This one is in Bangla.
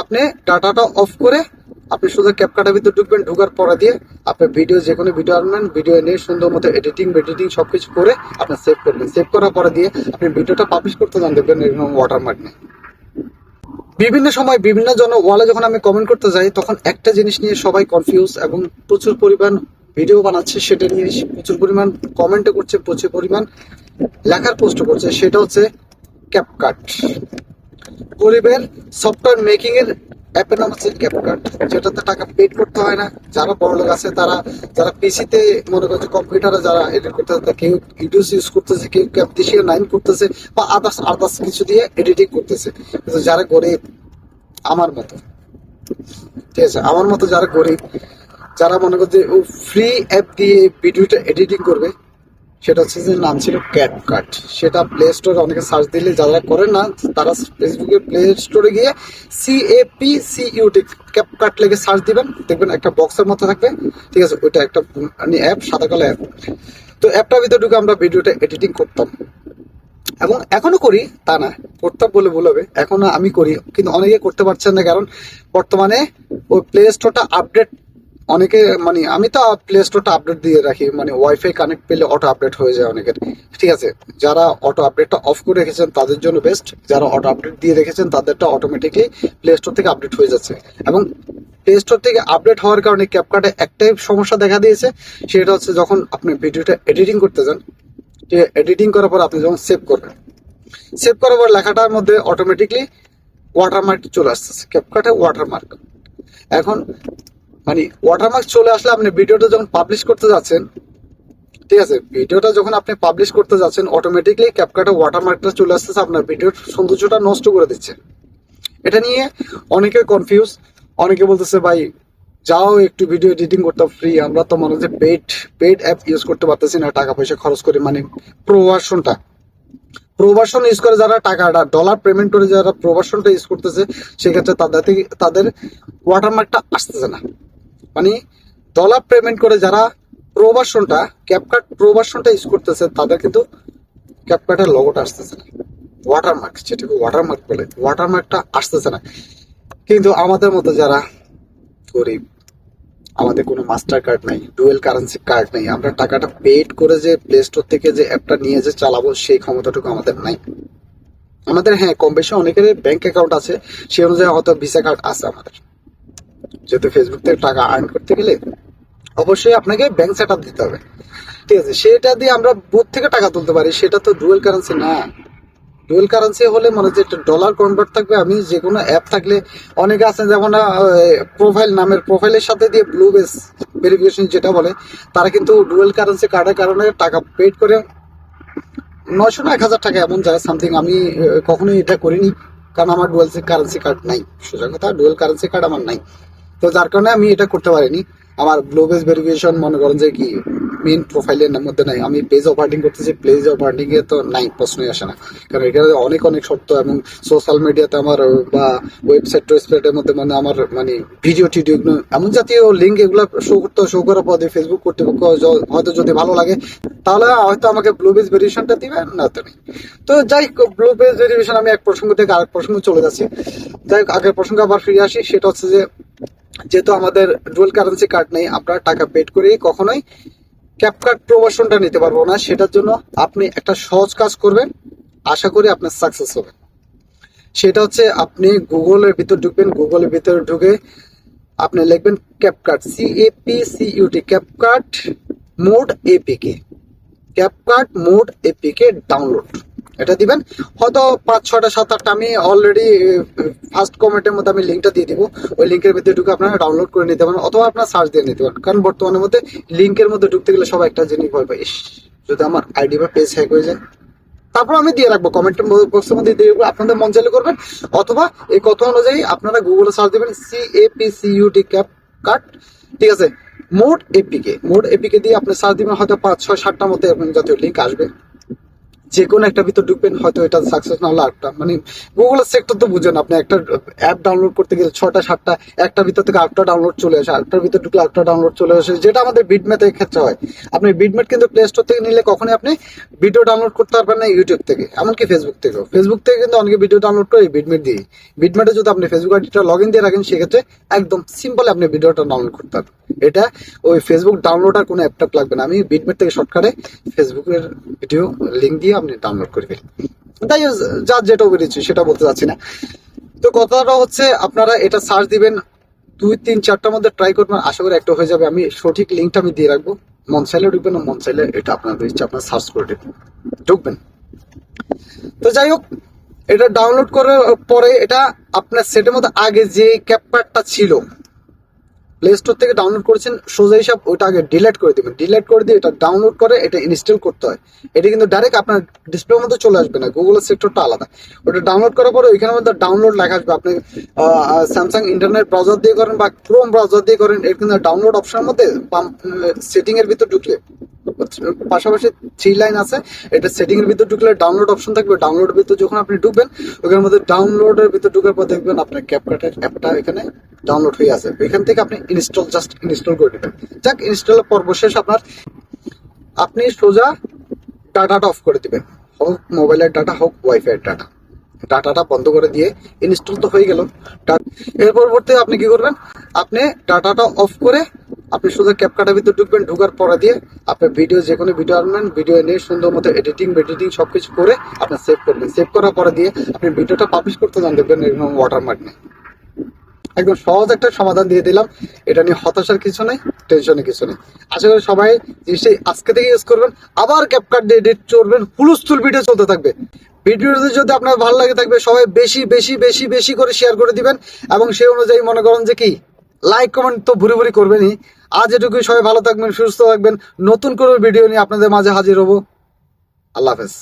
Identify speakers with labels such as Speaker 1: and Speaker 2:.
Speaker 1: আপনি ডাটাটা অফ করে আপনি শুধু ক্যাপকাটার ভিতরে ঢুকবেন, ঢুকার পরে দিয়ে আপনি ভিডিও যে কোনো ভিডিও আনবেন ভিডিও এনে সুন্দর মতো এডিটিং এডিটিং সব কিছু করে আপনি সেভ করবেন। সেভ করার পরে দিয়ে আপনি ভিডিওটা পাবলিশ করতে যান দেখবেন এরকম ওয়াটারমার্ক নেই। বিভিন্ন সময় বিভিন্ন জন ওয়ালে যখন আমি কমেন্ট করতে যাই, তখন একটা জিনিস নিয়ে সবাই কনফিউজ এবং প্রচুর পরিমাণ ভিডিও বানাচ্ছে, সেটা নিয়ে প্রচুর পরিমাণ কমেন্টও করছে, প্রচুর পরিমাণ লেখার পোস্ট করছে, সেটা হচ্ছে ক্যাপকাট গরিবের সফটওয়্যার মেকিং এর অ্যাপের নাম হচ্ছে ক্যাপকাট যেটাতে টাকা পেড করতে হয় না। যারা বড় লোক আছে, তারা, যারা পিসিতে মনে করছে কম্পিউটারে যারা এডিট করতেছে কেউ ইউটিউব ইউজ করতেছে, কেউ ক্যাপটিশিয়া নাইন করতেছে, বা আদার্স আদার্স কিছু দিয়ে এডিটিং করতেছে। কিন্তু যারা গরিব, আমার মতো, ঠিক আছে, আমার মতো যারা গরিব, যারা মনে করছে ও ফ্রি অ্যাপ দিয়ে ভিডিওটা এডিটিং করবে সেটা হচ্ছে যে নাম ছিল ক্যাট কাট সেটা প্লে স্টোরে অনেকে সার্চ দিলে যারা করে না, তারা ফেসবুকে প্লে স্টোরে গিয়ে C A P C U T CapCut লেগে সার্চ দিবেন। দেখবেন একটা বক্সের মতো থাকবে। ঠিক আছে, ওইটা একটা অ্যাপ সাদা কালো অ্যাপ তো অ্যাপটার ভিতরে ঢুকে আমরা ভিডিওটা এডিটিং করতাম। এবং এখনও করি, তা না, করতাম বলে ভুল হবে। এখনও আমি করি, কিন্তু অনেকে করতে পারছেন না, কারণ বর্তমানে ওই প্লে স্টোরটা আপডেট অনেকে মানে আমি তো প্লে স্টোরটা আপডেট দিয়ে রাখি মানে ওয়াইফাই কানেক্ট পেলে অটো আপডেট হয়ে যায় অনেকের। ঠিক আছে? যারা অটো আপডেটটা অফ করে রেখেছেন, তাদের জন্য বেস্ট যারা অটো আপডেট দিয়ে রেখেছেন, তাদেরটা অটোমেটিকলি প্লে স্টোর থেকে আপডেট হয়ে যাচ্ছে। এবং প্লে স্টোর থেকে আপডেট হওয়ার কারণে ক্যাপকাটে একটাই সমস্যা দেখা দিয়েছে, সেটা হচ্ছে যখন আপনি ভিডিওটা এডিটিং করতে যান এডিটিং করার পর আপনি যখন সেভ করবেন সেভ করার পর লেখাটার মধ্যে অটোমেটিকলি ওয়াটারমার্ক চলে আসতেছে। ক্যাপকাটে ওয়াটারমার্ক এখন মানে ওয়াটারমার্ক চলে আসলে আপনি ভিডিওটা যখন পাবলিশ করতে যাচ্ছেন, ঠিক আছে? ভিডিওটা যখন আপনি পাবলিশ করতে যাচ্ছেন অটোমেটিকলি ক্যাপকাটে ওয়াটারমার্কটা চলে আসতেছে, আপনার ভিডিওর সৌন্দর্যটা নষ্ট করে দিচ্ছে। এটা নিয়ে অনেকে কনফিউজ অনেকে বলতেছে, ভাই, যাও একটু ভিডিও এডিটিং করতে ফ্রি আমরা তো মনে হচ্ছে পেড পেড অ্যাপ ইউজ করতে পারতেছি না টাকা পয়সা খরচ করে মানে প্রোভার্সনটা প্রোভার্সন ইউজ করে যারা টাকাটা ডলার পেমেন্ট করে যারা প্রোভার্সনটা ইউজ করতেছে, সেক্ষেত্রে তাদের তাদের ওয়াটারমার্কটা আসতেছে না। মানে ডলার পেমেন্ট করে যারা প্রোভার্সনটা ক্যাপকাট প্রোভার্সনটা ইউজ করতেছে, তাদের কিন্তু ক্যাপকাটের লগোটা আসতেছে না। ওয়াটারমার্ক যেটাকে ওয়াটারমার্ক বলে ওয়াটারমার্কটা আসতেছে না। কিন্তু আমাদের মতো যারা গরিব, আমাদের কোনো মাস্টার কার্ড নাই ডুয়েল কারেন্সি কার্ড নেই, আমরা টাকাটা পেড করে যে প্লে স্টোর থেকে যে অ্যাপটা নিয়ে যে চালাবো, সেই ক্ষমতাটুকু আমাদের নাই। আমাদের হ্যাঁ কম বেশি অনেকের ব্যাংক অ্যাকাউন্ট আছে, সেই অনুযায়ী হয়তো ভিসা কার্ড আছে আমাদের। যেহেতু ফেসবুক থেকে টাকা আর্ন করতে গেলে অবশ্যই আপনাকে ব্যাংক সেট দিতে হবে। ঠিক আছে, সেটা দিয়ে আমরা বুথ থেকে টাকা তুলতে পারি। সেটা তো ডুয়েল কারেন্সি না। ডুয়েল কারেন্সি হলে মনে হচ্ছে একটা ডলার কনভার্ট থাকবে। আমি যে কোনো অ্যাপ থাকলে অনেকে আছে যেমন প্রোফাইল নামের প্রোফাইলের সাথে দিয়ে ব্লু বেস ভেরিফিকেশন যেটা বলে, তারা কিন্তু ডুয়েল কারেন্সি কার্ডের কারণে টাকা পেড করে। নয়শো না, এক হাজার টাকা এমন যায় সামথিং আমি কখনোই এটা করিনি। কারণ আমার ডুয়েল কারেন্সি কার্ড নাই। সোজা কথা ডুয়েল কারেন্সি কার্ড আমার নাই। তো যার কারণে আমি এটা করতে পারিনি। আমার ব্লু বেস ভেরিফিকেশন মনে করেন যে কি মেন প্রোফাইলের মধ্যে নাই। আমি পেজ অপারেটিং করতেছি পেজ অপারেটিং এ তো নাই, প্রশ্নই আসে না। কারণ এখানে অনেক অনেক শর্ত এবং সোশ্যাল মিডিয়াতে আমার, বা ওয়েবসাইট ওয়েবসাইটের মধ্যে মানে আমার মানে ভিডিও টিডিও এমন জাতীয় লিঙ্ক এগুলো শো করতে শো করার পদে ফেসবুক কর্তৃপক্ষ হয়তো যদি ভালো লাগে, তাহলে হয়তো আমাকে ব্লু বেস ভেরিয়েশনটা দিবে, না তো তো যাই ব্লু বেস ভেরিয়েশন আমি এক প্রসঙ্গ থেকে আরেক প্রসঙ্গ চলে যাচ্ছি। যাই আগের প্রসঙ্গে আবার ফিরে আসি, সেটা হচ্ছে যে যেহেতু আমাদের ডুয়েল কারেন্সি কার্ড নেই আপনার টাকা পেড করে কখনোই ক্যাপকার্ড প্রবাসনটা নিতে পারব না। সেটার জন্য আপনি একটা সহজ কাজ করবেন। আশা করি আপনার সাকসেস হবে। সেটা হচ্ছে আপনি গুগলের ভিতর ঢুকবেন। গুগলের ভিতরে ঢুকে আপনি লিখবেন CapCut C A P C U T CapCut mod APK CapCut mod APK download এটা দিবেন। হয়তো পাঁচ ছটা সাত আটটা আমি অলরেডি ফার্স্ট কমেন্টের মধ্যে আমি লিঙ্কটা দিয়ে দিব। ওই লিঙ্কের ভিতরে ঢুকে আপনারা ডাউনলোড করে নিতে পারেন, অথবা আপনার সার্চ দিয়ে নিতে পারেন। কারণ বর্তমানের মধ্যে লিঙ্কের মধ্যে ঢুকতে গেলে সবাই একটা জিনিস ভয় পায়, ইস, যদি আমার আইডি বা পেজ হ্যাক হয়ে যায়। তারপর আমি দিয়ে রাখব কমেন্ট বক্সের মধ্যে দিয়ে রাখব। আপনাদের মন চাইলে করবেন, অথবা এই কথা অনুযায়ী আপনারা গুগলে সার্চ দেবেন C A P C U U T CapCut ঠিক আছে? মোড এপিকে মোড এপিকে দিয়ে আপনি সার্চ দিবেন, হয়তো পাঁচ, ছয়, সাতটার এরকম জাতীয় লিঙ্ক আসবে। যে কোনো একটা ভিতর ঢুকবেন, হয়তো এটা সাকসেস না হলে আটটা মানে গুগলের সেক্টর তো বুঝেন আপনি, একটা অ্যাপ ডাউনলোড করতে গেলে ছটা সাতটা, একটা ভিতর থেকে আটটা ডাউনলোড চলে আসে আটটার ভিতর ঢুকলে আটটা ডাউনলোড চলে আসে। যেটা আমাদের বিটমেটের ক্ষেত্রে হয়। আপনি বিটমেট কিন্তু প্লে স্টোর থেকে নিলে কখনই আপনি ভিডিও ডাউনলোড করতে পারবেন না ইউটিউব থেকে, এমনকি ফেসবুক থেকেও। ফেসবুক থেকে কিন্তু অনেকে ভিডিও ডাউনলোড করে বিটমেট দিয়ে বিটমেটে যদি আপনি ফেসবুক আইডিটা লগ ইন দিয়ে রাখেন, সেক্ষেত্রে একদম সিম্পল আপনি ভিডিওটা ডাউনলোড করতে পারবেন। এটা ওই ফেসবুক ডাউনলোড আর কোনো অ্যাপটপ লাগবে না। আমি বিটমেট থেকে শর্টকাটে ফেসবুকের ভিডিও লিঙ্ক দিয়ে আপনি ডাউনলোড করে ফেলি তাই যার যেটা বেরিয়েছে সেটা বলতে চাচ্ছি না। তো কথাটা হচ্ছে, আপনারা এটা সার্চ দিবেন, দুই, তিন, চারটার মধ্যে ট্রাই করবেন, আশা করি একটা হয়ে যাবে। আমি সঠিক লিঙ্কটা আমি দিয়ে রাখব। মন চাইলে ঢুকবেন মন চাইলে এটা আপনাদের ইচ্ছা, আপনার সার্চ করে দেবেন ঢুকবেন। তো যাই হোক, এটা ডাউনলোড করার পরে এটা আপনার সেটের মধ্যে আগে যে ক্যাপকার্ডটা ছিল প্লে স্টোর থেকে ডাউনলোড করেছেন, সোজা হিসাব ওটা আগে ডিলেট করে দিবেন। ডিলেট করে দিয়ে এটা ডাউনলোড করে এটা ইনস্টল করতে হয়। এটা কিন্তু ডাইরেক্ট আপনার ডিসপ্লের মধ্যে চলে আসবে না গুগলের সেক্টরটা আলাদা। ওটা ডাউনলোড করার পরে ওইখানের মধ্যে ডাউনলোড লেখা আসবে। আপনি স্যামসাং ইন্টারনেট ব্রাউজার দিয়ে করেন বা ক্রোম ব্রাউজার দিয়ে করেন এটা কিন্তু ডাউনলোড অপশনের মধ্যে সেটিং এর ভিতর ঢুকলে, পাশাপাশি থ্রি লাইন আছে, এটা সেটিং এর ভিতর ঢুকলে ডাউনলোড অপশন থাকবে। ডাউনলোডের ভিতর যখন আপনি ঢুকবেন ওখানের মধ্যে ডাউনলোডের ভিতর ঢুকার পর দেখবেন আপনার ক্যাপকাটের অ্যাপটা এখানে ডাউনলোড হয়ে আছে। এখান থেকে আপনি ইনস্টল জাস্ট ইনস্টল করে দেবেন। যাক ইনস্টলের পর্ব শেষ আপনার। আপনি সোজা ডাটাটা অফ করে দিবেন। হোক মোবাইলের ডাটা, হোক ওয়াইফাই এর ডাটা। ডাটাটা বন্ধ করে দিয়ে ইনস্টল তো হয়ে গেল। এর পরবর্তী আপনি কি করবেন? আপনি ডাটাটা অফ করে আপনি শুধু ক্যাপকাটার ভিতর ঢুকবেন। ঢুকার পরে দিয়ে আপনি ভিডিও যে কোনো ভিডিও আনবেন। ভিডিও এনে সুন্দর মতো এডিটিং এডিটিং সবকিছু করে আপনি সেভ করবেন। সেভ করার পরে দিয়ে আপনি ভিডিওটা পাবলিশ করতে যান দেখবেন এরকম ওয়াটারমার্ক নেই। একদম সহজ একটা সমাধান দিয়ে দিলাম। এটা নিয়ে হতাশার কিছু নেই টেনশনের কিছু নেই। আশা করি সবাই জিনিসটা আজকে থেকে ইউজ করবেন। আবার ক্যাপকাট দিয়ে এডিট করবেন। হুলুস্থুল ভিডিও চলতে থাকবে। ভিডিওটি যদি আপনার ভালো লাগে থাকবে, সবাই বেশি বেশি বেশি বেশি করে শেয়ার করে দিবেন। এবং সেই অনুযায়ী মনে করেন যে কি লাইক কমেন্ট তো ভুরি ভুরি করবেনই। আজ এটুকুই, সবাই ভালো থাকবেন, সুস্থ থাকবেন। নতুন করে ভিডিও নিয়ে আপনাদের মাঝে হাজির হব। আল্লাহ হাফেজ।